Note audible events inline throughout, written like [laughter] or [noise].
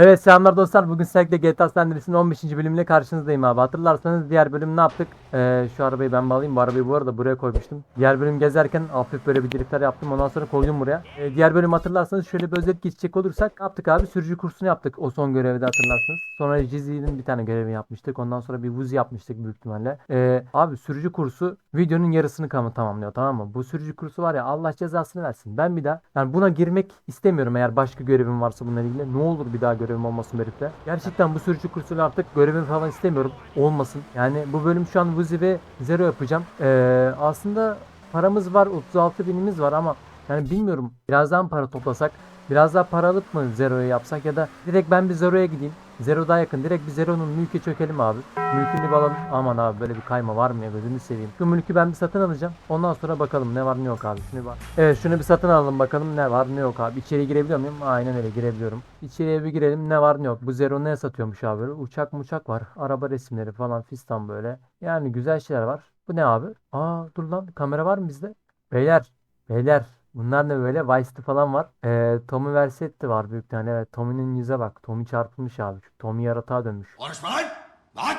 Evet selamlar dostlar. Bugün sizlerle GTA San Andreas'ın 15. bölümüyle karşınızdayım abi. Hatırlarsanız diğer bölüm ne yaptık? Ee, şu arabayı ben bağlayayım. Bu arabayı bu arada buraya koymuştum. Diğer bölüm gezerken hafif böyle bir driftler yaptım. Ondan sonra koydum buraya. Ee, diğer bölüm hatırlarsanız şöyle bir özet geçecek olursak ne yaptık abi? Sürücü kursunu yaptık. O son görevde hatırlarsınız. Sonra Jizzy'nin bir tane görevi yapmıştık. Ondan sonra bir Vuzi yapmıştık büyük ihtimalle. Ee, abi sürücü kursu videonun yarısını tamamlıyor tamam mı? Bu sürücü kursu var ya Allah cezasını versin. Ben bir daha yani buna girmek istemiyorum eğer başka görevim varsa bununla ilgili. Ne olur bir daha görevim olmasın herifle. Gerçekten bu sürücü kursunu artık görevim falan istemiyorum. Olmasın. Yani bu bölüm şu an Vuzi ve Zero yapacağım. Ee, aslında paramız var 36 binimiz var ama yani bilmiyorum birazdan para toplasak biraz daha para alıp mı Zero'ya yapsak ya da direkt ben bir Zero'ya gideyim. Zero daha yakın. Direkt bir Zero'nun mülke çökelim abi. Mülkünü bir alalım. Aman abi böyle bir kayma var mı ya gözünü seveyim. Şu mülkü ben bir satın alacağım. Ondan sonra bakalım ne var ne yok abi. Şunu bak. Evet şunu bir satın alalım bakalım ne var ne yok abi. İçeri girebiliyor muyum? Aynen öyle girebiliyorum. İçeriye bir girelim ne var ne yok. Bu Zero ne satıyormuş abi böyle. Uçak muçak var. Araba resimleri falan fistan böyle. Yani güzel şeyler var. Bu ne abi? Aa dur lan kamera var mı bizde? Beyler. Beyler. Bunlar ne böyle? Vice City falan var. Ee, Tommy Versetti var büyük tane. Evet Tommy'nin yüze bak. Tommy çarpılmış abi. Çünkü Tommy yaratığa dönmüş. Konuşma lan! Lan!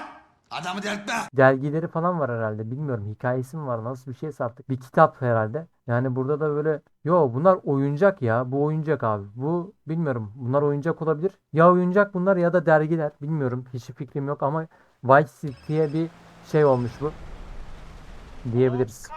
Adamı delirtme! Dergileri falan var herhalde. Bilmiyorum hikayesi mi var nasıl bir şeyse artık. Bir kitap herhalde. Yani burada da böyle yo bunlar oyuncak ya. Bu oyuncak abi. Bu bilmiyorum. Bunlar oyuncak olabilir. Ya oyuncak bunlar ya da dergiler. Bilmiyorum. Hiç fikrim yok ama Vice City'ye bir şey olmuş bu. Diyebiliriz.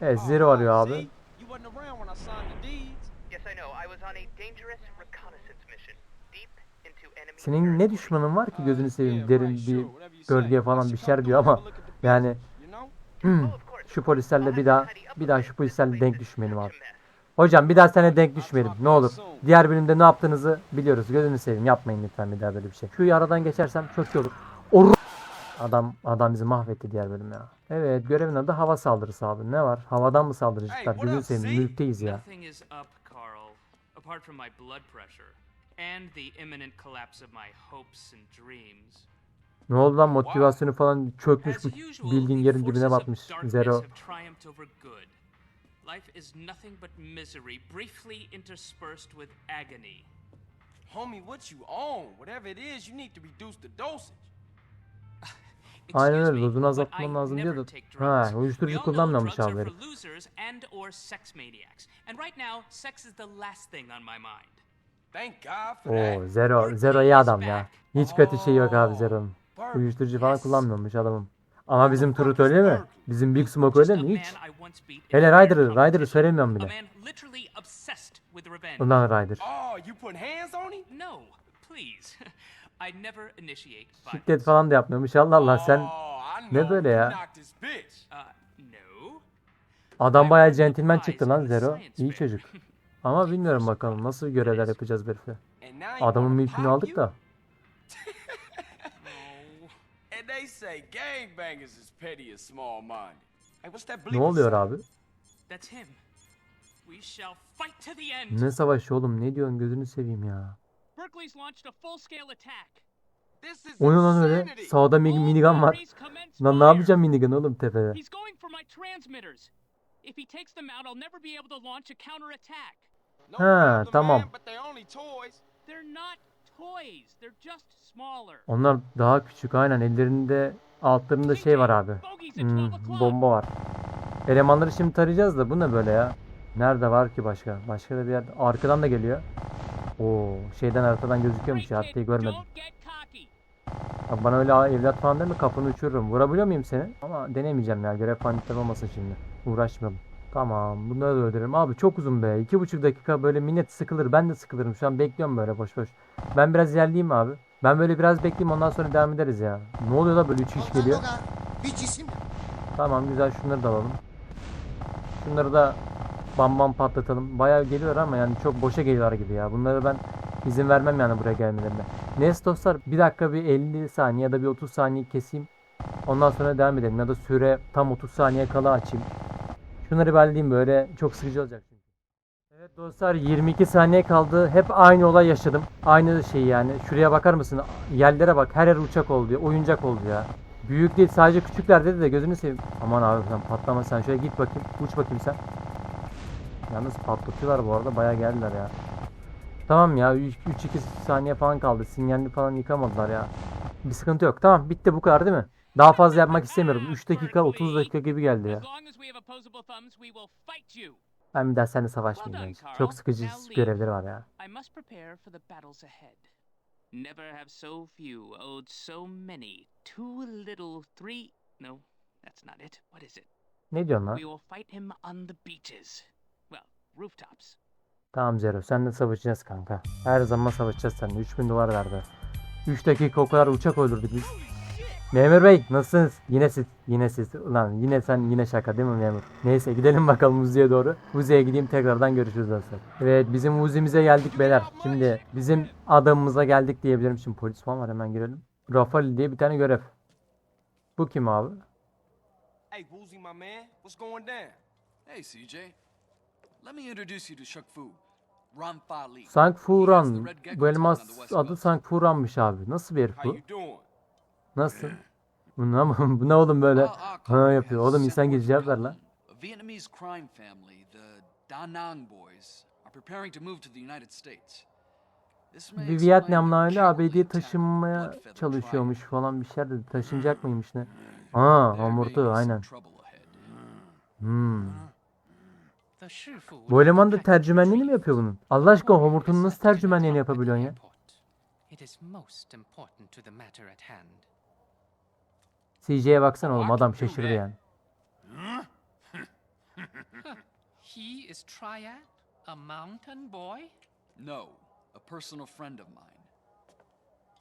Evet Zero arıyor abi. Wasn't around when I signed the deeds. Yes, I know. I was on a dangerous reconnaissance mission deep into enemy Senin ne düşmanın var ki gözünü seveyim derin bir bölgeye falan bir şeyler diyor ama yani business, you know? hmm, Oh, şu polislerle bir daha bir daha şu polislerle denk düşmeyelim abi. Hocam bir daha sana denk düşmeyelim ne olur. Diğer bölümde ne yaptığınızı biliyoruz. Gözünü seveyim yapmayın lütfen bir daha böyle bir şey. Şu aradan geçersem çok iyi olur. Adam adam bizi mahvetti diğer bölüm ya. Evet görevin adı hava saldırısı abi. Ne var? Havadan mı saldıracaklar? Hey. Z? Mülkteyiz ya. Nothing is up, Carl, apart from my blood pressure and the imminent collapse of my hopes and dreams. Ne oldu lan motivasyonu falan çökmüş bu bildiğin yerin dibine batmış. Zero. Life is nothing but misery, briefly interspersed with agony. Homie, what you own? Whatever it is, you need to reduce the dosage. Aynen öyle, dozunu azaltman I lazım never diyordu. take Ha, drugs. uyuşturucu drugs abi are herif. for losers and or sex maniacs. And right now, sex is the last thing on my mind. Thank God for Oo that. Zero. Zero iyi adam ya. Hiç kötü şey yok abi Zero'nun. Uyuşturucu falan kullanmıyormuş adamım. Ama bizim Turut öyle mi? Bizim Big Smoke öyle mi? Hiç. Hele Ryder'ı, Ryder'ı söylemiyorum bile. Ulan Ryder. [laughs] Oh, Şiddet falan da yapmıyormuş. Allah Allah sen ne böyle ya? Uh, no. adam bayağı centilmen çıktı lan Zero. İyi çocuk. [laughs] Ama bilmiyorum bakalım nasıl görevler yapacağız you Adamın mülkünü aldık da. [laughs] Ne oluyor abi? Ne savaşı oğlum ne diyorsun gözünü seveyim ya. Berkeley's launched a full-scale attack. This is O ne lan öyle? insanity. Sağda mi- minigun var. Lan ne yapacağım minigun oğlum tepede? He's going for my transmitters. If he takes them out, I'll never be able to launch a counterattack. No Ha, tamam. man, but they're only toys. They're not toys. They're just smaller. Onlar daha küçük aynen ellerinde altlarında şey var abi. Hmm, 12 o'clock. bomba var. Elemanları şimdi tarayacağız da bu ne böyle ya? Nerede var ki başka? Başka da bir yerde. Arkadan da geliyor. Oo, şeyden haritadan gözüküyormuş ya haritayı görmedim. Bak bana öyle "Aa, evlat falan deme kafanı uçururum. Vurabiliyor muyum seni? Ama denemeyeceğim ya. Görev falan olmasın şimdi. Uğraşmayalım. Tamam bunları da öldürelim. Abi çok uzun be. iki buçuk dakika böyle millet sıkılır. Ben de sıkılırım. Şu an bekliyorum böyle boş boş. Ben biraz ilerleyeyim abi. Ben böyle biraz bekleyeyim ondan sonra devam ederiz ya. Ne oluyor da böyle üç kişi geliyor. Bir cisim. Tamam güzel şunları da alalım. Şunları da bam bam patlatalım. Bayağı geliyor ama yani çok boşa geliyorlar gibi ya. Bunları ben izin vermem yani buraya gelmelerine. Neyse dostlar bir dakika bir 50 saniye ya da bir 30 saniye keseyim. Ondan sonra devam edelim ya da süre tam 30 saniye kala açayım. Şunları bir halledeyim böyle çok sıkıcı olacak çünkü. Evet dostlar 22 saniye kaldı. Hep aynı olay yaşadım. Aynı şey yani. Şuraya bakar mısın? Yerlere bak. Her yer uçak oldu ya. Oyuncak oldu ya. Büyük değil sadece küçükler dedi de gözünü seveyim. Aman abi sen patlama sen şöyle git bakayım. Uç bakayım sen. Yalnız patlatıyorlar bu arada bayağı geldiler ya. Tamam ya 3-2 saniye falan kaldı. Sinyalini falan yıkamadılar ya. Bir sıkıntı yok. Tamam bitti bu kadar değil mi? Daha fazla yapmak istemiyorum. 3 dakika 30 dakika gibi geldi ya. Ben bir daha seninle savaşmayayım. bence. Çok sıkıcı görevleri var ya. Never have so few owed so many. Too little, three. No, that's not it. What is it? Ne diyorsun lan? We will fight him on the beaches. Tamam Zero sen de savaşacağız kanka. Her zaman savaşacağız seninle. 3000 dolar verdi. 3 dakika o kadar uçak öldürdük biz. Memur Bey nasılsınız? Yine siz. Yine siz. Ulan yine sen yine şaka değil mi memur? Neyse gidelim bakalım Uzi'ye doğru. Uzi'ye gideyim tekrardan görüşürüz dostlar. Evet bizim Uzi'mize geldik beyler. Şimdi bizim adamımıza geldik diyebilirim. Şimdi polis falan var hemen girelim. Rafali diye bir tane görev. Bu kim abi? Hey, Woozy, my man, what's going down? Hey, CJ. Let me introduce you to Shuk Fu. Ron Fa Li. Sank Furan. Bu elmas adı Sank Furan'mış abi. Nasıl bir herif bu? Nasıl? Bu ne, [laughs] bu ne oğlum böyle? Ha yapıyor. Oğlum insan gibi cevap ver lan. Vietnamese crime family, the Da Nang Boys, are preparing to move to the United States. Bir Vietnamlı aile ABD'ye taşınmaya çalışıyormuş falan bir şeyler dedi. Taşınacak mıymış ne? Be homurtu some aynen. Hmm. Bu eleman da tercümenliğini mi yapıyor bunun? Allah aşkına homurtunun nasıl tercümenliğini yapabiliyorsun ya? CJ'ye baksana oğlum adam şaşırdı yani. He is Triad, a mountain boy? No, a personal friend of mine.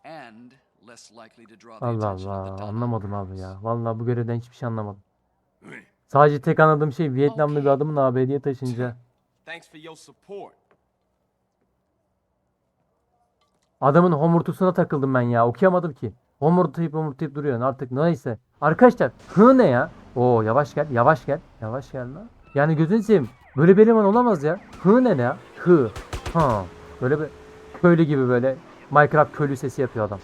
And less likely to draw the Allah attention of the Allah anlamadım abi ya. Vallahi bu görevden hiçbir şey anlamadım. Sadece tek anladığım şey Vietnamlı bir adamın ABD'ye taşınca. Adamın homurtusuna takıldım ben ya. Okuyamadım ki. Homurtayıp homurtayıp duruyor. Artık neyse. Arkadaşlar hı ne ya? Oo yavaş gel. Yavaş gel. Yavaş gel lan. Yani gözünü seveyim. Böyle bir eleman olamaz ya. Hı ne ne ya? Hı. Ha. Böyle bir köylü gibi böyle Minecraft köylü sesi yapıyor adam.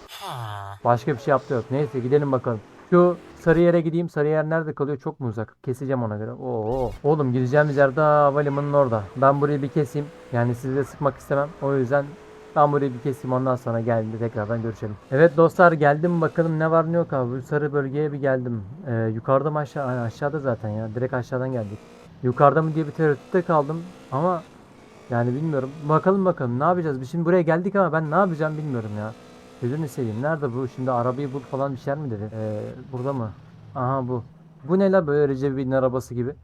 Başka bir şey yaptı yok. Neyse gidelim bakalım. Şu sarı yere gideyim. Sarı yer nerede kalıyor? Çok mu uzak? Keseceğim ona göre. Oo. Oğlum gideceğimiz yer daha havalimanının orada. Ben burayı bir keseyim. Yani sizi de sıkmak istemem. O yüzden ben burayı bir keseyim ondan sonra geldiğinde tekrardan görüşelim. Evet dostlar geldim bakalım ne var ne yok abi. Sarı bölgeye bir geldim. Ee, yukarıda mı aşağı? Aşağıda zaten ya. Direkt aşağıdan geldik. Yukarıda mı diye bir tereddütte kaldım. Ama yani bilmiyorum. Bakalım bakalım ne yapacağız? Biz şimdi buraya geldik ama ben ne yapacağım bilmiyorum ya. Gözünü seveyim. Nerede bu? Şimdi arabayı bul falan bir şeyler mi dedi? Ee, burada mı? Aha bu. Bu ne la böyle Recep İvedik'in arabası gibi.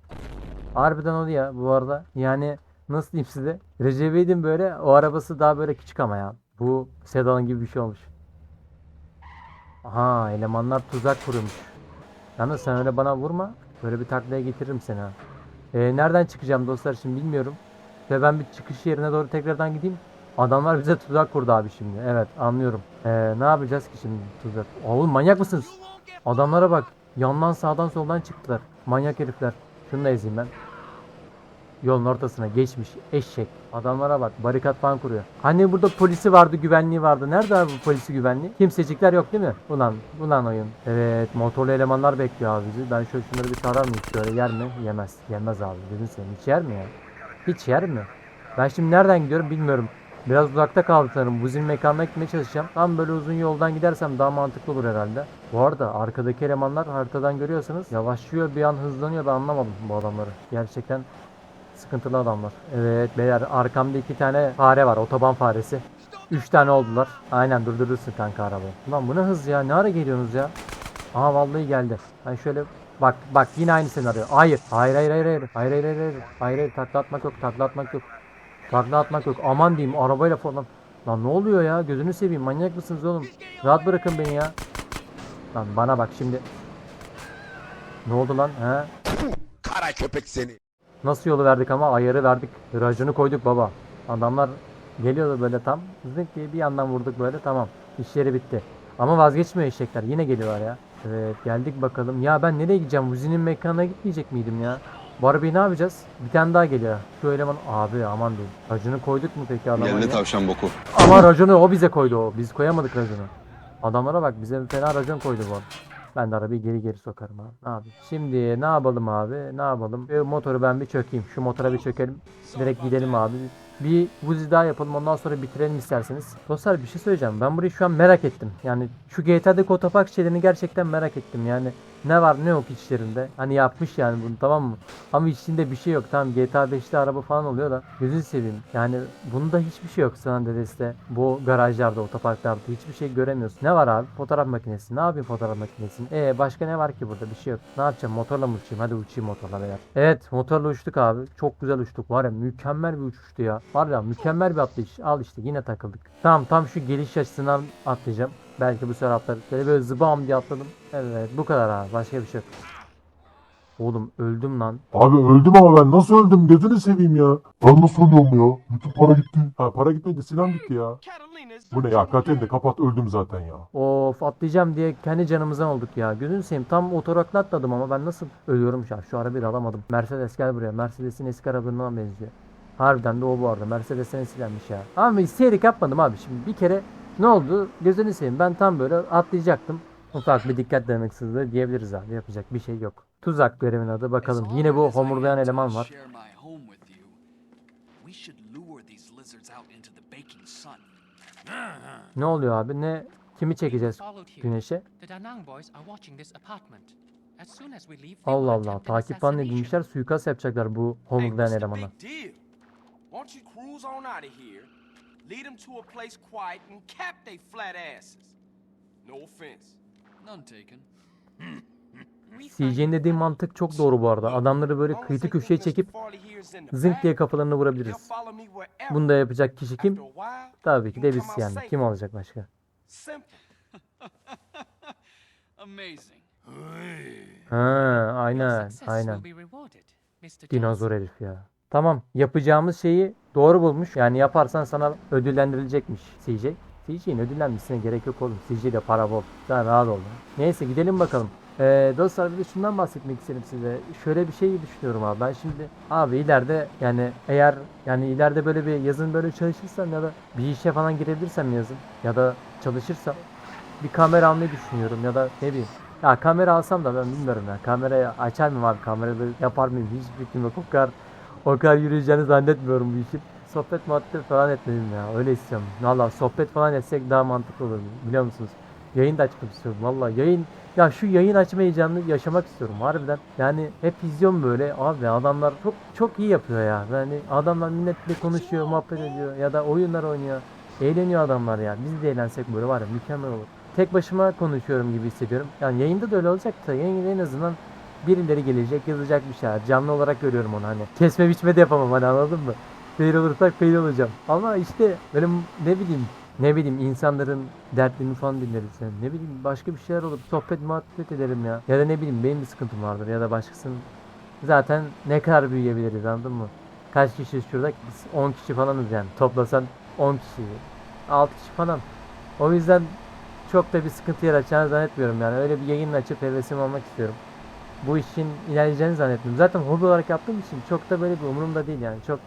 Harbiden o ya bu arada. Yani nasıl diyeyim size? Recep İvedik'in böyle o arabası daha böyle küçük ama ya. Bu sedan gibi bir şey olmuş. Aha elemanlar tuzak kurmuş. Yalnız sen öyle bana vurma. Böyle bir taklaya getiririm seni ha. Ee, nereden çıkacağım dostlar şimdi bilmiyorum. Ve ben bir çıkış yerine doğru tekrardan gideyim. Adamlar bize tuzak kurdu abi şimdi. Evet anlıyorum. Ee, ne yapacağız ki şimdi tuzak? Oğlum manyak mısınız? Adamlara bak. Yandan sağdan soldan çıktılar. Manyak herifler. Şunu da ezeyim ben. Yolun ortasına geçmiş eşek. Adamlara bak barikat falan kuruyor. Hani burada polisi vardı güvenliği vardı. Nerede abi bu polisi güvenliği? Kimsecikler yok değil mi? Ulan ulan oyun. Evet motorlu elemanlar bekliyor abi bizi. Ben şöyle şunları bir tarar mıyım şöyle yer mi? Yemez. Yemez abi. Dedin sen hiç yer mi ya? Hiç yer mi? Ben şimdi nereden gidiyorum bilmiyorum. Biraz uzakta kaldı sanırım. Buzin mekanına gitmeye çalışacağım. Tam böyle uzun yoldan gidersem daha mantıklı olur herhalde. Bu arada arkadaki elemanlar haritadan görüyorsanız yavaşlıyor bir an hızlanıyor ben anlamadım bu adamları. Gerçekten sıkıntılı adamlar. Evet beyler arkamda iki tane fare var otoban faresi. Üç tane oldular. Aynen durdurursun kanka arabayı. Ulan bu ne hız ya ne ara geliyorsunuz ya? Aha vallahi geldi. Ben şöyle bak bak yine aynı senaryo. Hayır. Hayır hayır hayır hayır. Hayır hayır hayır hayır. Hayır hayır takla atmak yok takla atmak yok. Takla atmak yok. Aman diyeyim arabayla falan. Lan ne oluyor ya? Gözünü seveyim. Manyak mısınız oğlum? Rahat bırakın beni ya. Lan bana bak şimdi. Ne oldu lan? He? Kara köpek seni. Nasıl yolu verdik ama ayarı verdik. Racını koyduk baba. Adamlar geliyordu böyle tam. Zınk diye bir yandan vurduk böyle tamam. İş yeri bitti. Ama vazgeçmiyor eşekler. Yine geliyorlar ya. Evet geldik bakalım. Ya ben nereye gideceğim? Vuzi'nin mekanına gitmeyecek miydim ya? Bu arabayı ne yapacağız? Bir tane daha geliyor. Şu eleman abi aman diyeyim. Racını koyduk mu peki adama? ya? tavşan boku. Ama raconu o bize koydu o. Biz koyamadık raconu. Adamlara bak bize bir fena racon koydu bu. Ben de arabayı geri geri sokarım abi. Yapayım? Şimdi ne yapalım abi? Ne yapalım? Şu motoru ben bir çökeyim. Şu motora bir çökelim. Direkt gidelim abi. Bir Uzi daha yapalım ondan sonra bitirelim isterseniz. Dostlar bir şey söyleyeceğim. Ben burayı şu an merak ettim. Yani şu GTA'daki otopark şeylerini gerçekten merak ettim. Yani ne var ne yok içlerinde. Hani yapmış yani bunu tamam mı? Ama içinde bir şey yok. Tamam GTA 5'te araba falan oluyor da gözünü seveyim. Yani bunda hiçbir şey yok San Andreas'te. Bu garajlarda, otoparklarda hiçbir şey göremiyorsun. Ne var abi? Fotoğraf makinesi. Ne yapayım fotoğraf makinesini? E başka ne var ki burada? Bir şey yok. Ne yapacağım? Motorla mı uçayım? Hadi uçayım motorla beyler. Evet motorla uçtuk abi. Çok güzel uçtuk. Var ya mükemmel bir uçuştu ya. Var ya mükemmel bir atlayış. Al işte yine takıldık. Tamam tam şu geliş açısından atlayacağım. Belki bu sefer atlarız. Böyle böyle zıbam diye atladım. Evet bu kadar abi. Başka bir şey yok. Oğlum öldüm lan. Abi öldüm ama ben nasıl öldüm gözünü seveyim ya. Ben nasıl ölüyorum ya? Bütün para gitti. Ha para gitmedi silahım gitti ya. Bu ne ya Katen de kapat öldüm zaten ya. Of atlayacağım diye kendi canımızdan olduk ya. Gözünü seveyim tam otorakla atladım ama ben nasıl ölüyorum şu an. Şu arabayı da alamadım. Mercedes gel buraya. Mercedes'in eski arabalarından benziyor. Harbiden de o bu arada. Mercedes'ten eskilenmiş ya. Ama isteyerek yapmadım abi. Şimdi bir kere ne oldu? Gözünü seveyim. Ben tam böyle atlayacaktım. Ufak bir dikkat demeksizliği diyebiliriz abi. Yapacak bir şey yok. Tuzak görevin adı. Bakalım. Yine bu homurdayan eleman var. Ne oluyor abi? Ne kimi çekeceğiz güneşe? Allah Allah. Takip falan edilmişler. Suikast yapacaklar bu homurdayan elemana. Why don't you cruise on out of here, lead them to a place quiet, and cap they flat asses? No offense. None taken. CJ'nin dediği mantık çok doğru bu arada. Adamları böyle they köşeye çekip zınk diye kafalarını they'll vurabiliriz. Bunu da yapacak kişi kim? Tabii ki de biz yani. Kim olacak başka? [laughs] Ha, aynen, aynen. Dinozor herif ya. Tamam, yapacağımız şeyi doğru bulmuş. Yani yaparsan sana ödüllendirilecekmiş CJ. CJ'nin ödüllenmesine gerek yok oğlum. CJ de para bol. Sen rahat ol. Neyse gidelim bakalım. Ee, dostlar bir de şundan bahsetmek istedim size. Şöyle bir şey düşünüyorum abi. Ben şimdi abi ileride yani eğer yani ileride böyle bir yazın böyle çalışırsam ya da bir işe falan girebilirsem yazın ya da çalışırsam bir kamera almayı düşünüyorum ya da ne bileyim. Ya kamera alsam da ben bilmiyorum ya. Kamerayı açar mıyım abi? Kamerayı yapar mıyım? Hiç fikrim yok. O kadar, o kadar yürüyeceğini zannetmiyorum bu işin. Sohbet muhabbet falan etmedim ya. Öyle istiyorum. Valla sohbet falan etsek daha mantıklı olur biliyor musunuz? Yayın da açmak istiyorum. Valla yayın ya şu yayın açma heyecanını yaşamak istiyorum harbiden. Yani hep izliyorum böyle abi adamlar çok çok iyi yapıyor ya. Yani adamlar milletle konuşuyor, muhabbet ediyor ya da oyunlar oynuyor. Eğleniyor adamlar ya. Biz de eğlensek böyle var ya mükemmel olur. Tek başıma konuşuyorum gibi hissediyorum. Yani yayında da öyle olacak da yayında en azından birileri gelecek yazacak bir şeyler. Canlı olarak görüyorum onu hani. Kesme biçme de yapamam hani anladın mı? Fail olursak fail olacağım. Ama işte benim ne bileyim ne bileyim insanların dertlerini falan dinleriz yani. Ne bileyim başka bir şeyler olur. Sohbet muhabbet ederim ya. Ya da ne bileyim benim bir sıkıntım vardır ya da başkasının. Zaten ne kadar büyüyebiliriz anladın mı? Kaç kişi şurada? Biz 10 kişi falanız yani. Toplasan 10 kişi. 6 kişi falan. O yüzden çok da bir sıkıntı yaratacağını zannetmiyorum yani. Öyle bir yayın açıp hevesim olmak istiyorum. Bu işin ilerleyeceğini zannetmiyorum. Zaten hobi olarak yaptığım için çok da böyle bir umurumda değil yani. Çok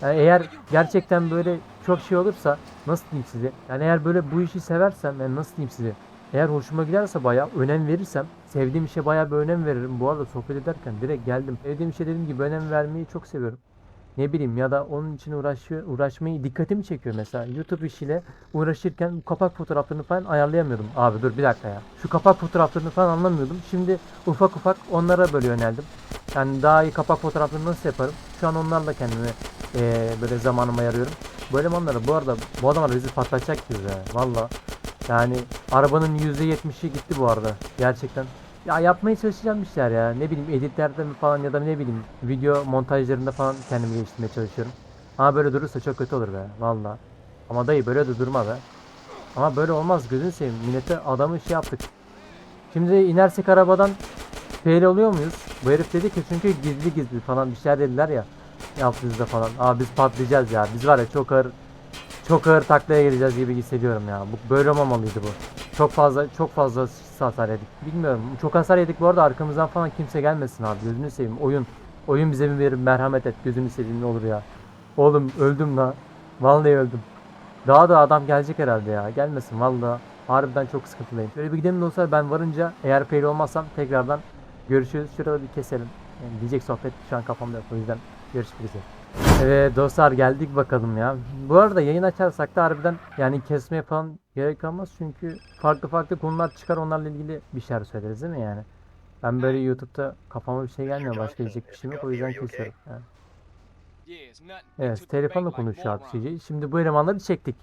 yani eğer gerçekten böyle çok şey olursa nasıl diyeyim size? Yani eğer böyle bu işi seversem yani nasıl diyeyim size? Eğer hoşuma giderse bayağı önem verirsem sevdiğim işe bayağı bir önem veririm. Bu arada sohbet ederken direkt geldim. Sevdiğim işe dediğim gibi önem vermeyi çok seviyorum. Ne bileyim ya da onun için uğraşıyor, uğraşmayı dikkatimi çekiyor mesela. YouTube işiyle uğraşırken kapak fotoğraflarını falan ayarlayamıyordum. Abi dur bir dakika ya. Şu kapak fotoğraflarını falan anlamıyordum. Şimdi ufak ufak onlara böyle yöneldim. Yani daha iyi kapak fotoğraflarını nasıl yaparım? Şu an onlarla kendime eee, böyle zamanımı ayarıyorum. Bu elemanlara bu arada bu adamlar bizi patlatacak ya. Valla. Yani arabanın %70'i gitti bu arada. Gerçekten. Ya yapmaya çalışacağım bir şeyler ya. Ne bileyim editlerde mi falan ya da ne bileyim video montajlarında falan kendimi geliştirmeye çalışıyorum. Ama böyle durursa çok kötü olur be. Valla. Ama dayı böyle de durma be. Ama böyle olmaz gözünü seveyim. Millete adamı şey yaptık. Şimdi inersek arabadan fail oluyor muyuz? Bu herif dedi ki çünkü gizli gizli falan bir şeyler dediler ya. Yaptığınızda falan. Aa biz patlayacağız ya. Biz var ya çok ağır çok ağır taklaya gireceğiz gibi hissediyorum ya. Bu böyle olmamalıydı bu. Çok fazla çok fazla hasar yedik. Bilmiyorum. Çok hasar yedik bu arada arkamızdan falan kimse gelmesin abi. Gözünü seveyim. Oyun oyun bize bir verir merhamet et. Gözünü seveyim ne olur ya. Oğlum öldüm la. Vallahi öldüm. Daha da adam gelecek herhalde ya. Gelmesin valla. Harbiden çok sıkıntılıyım. Şöyle bir gidelim dostlar. Ben varınca eğer fail olmazsam tekrardan görüşürüz. Şurada bir keselim. Yani diyecek sohbet şu an kafamda yok. O yüzden görüşmek üzere. Evet dostlar geldik bakalım ya. Bu arada yayın açarsak da harbiden yani kesmeye falan gerek kalmaz çünkü farklı farklı konular çıkar onlarla ilgili bir şeyler söyleriz değil mi yani? Ben böyle YouTube'da kafama bir şey gelmiyor başka diyecek bir şey yok o yüzden kesiyorum. Yani. Evet telefonla konuşuyor CJ. Şimdi bu elemanları çektik.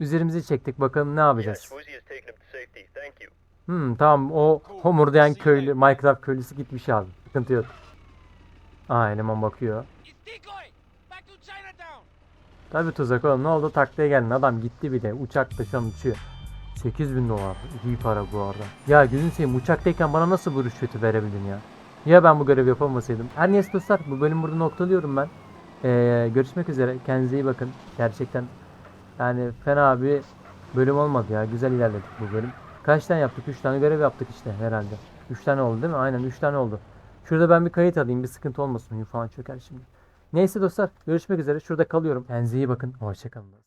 Üzerimizi çektik bakalım ne yapacağız. Hmm tamam o homurdayan köylü Minecraft köylüsü gitmiş abi. Sıkıntı yok. Aa eleman bakıyor. Tabi tuzak oğlum ne oldu taklaya geldin adam gitti bir de uçakta şu an uçuyor. 8000 dolar iyi para bu arada. Ya gözün seveyim uçaktayken bana nasıl bu rüşveti verebildin ya? Ya ben bu görevi yapamasaydım. Her neyse dostlar bu bölüm burada noktalıyorum ben. Ee, görüşmek üzere kendinize iyi bakın. Gerçekten yani fena bir bölüm olmadı ya güzel ilerledik bu bölüm. Kaç tane yaptık? 3 tane görev yaptık işte herhalde. 3 tane oldu değil mi? Aynen 3 tane oldu. Şurada ben bir kayıt alayım bir sıkıntı olmasın. Oyun falan çöker şimdi. Neyse dostlar görüşmek üzere. Şurada kalıyorum. Kendinize iyi bakın. Hoşçakalın.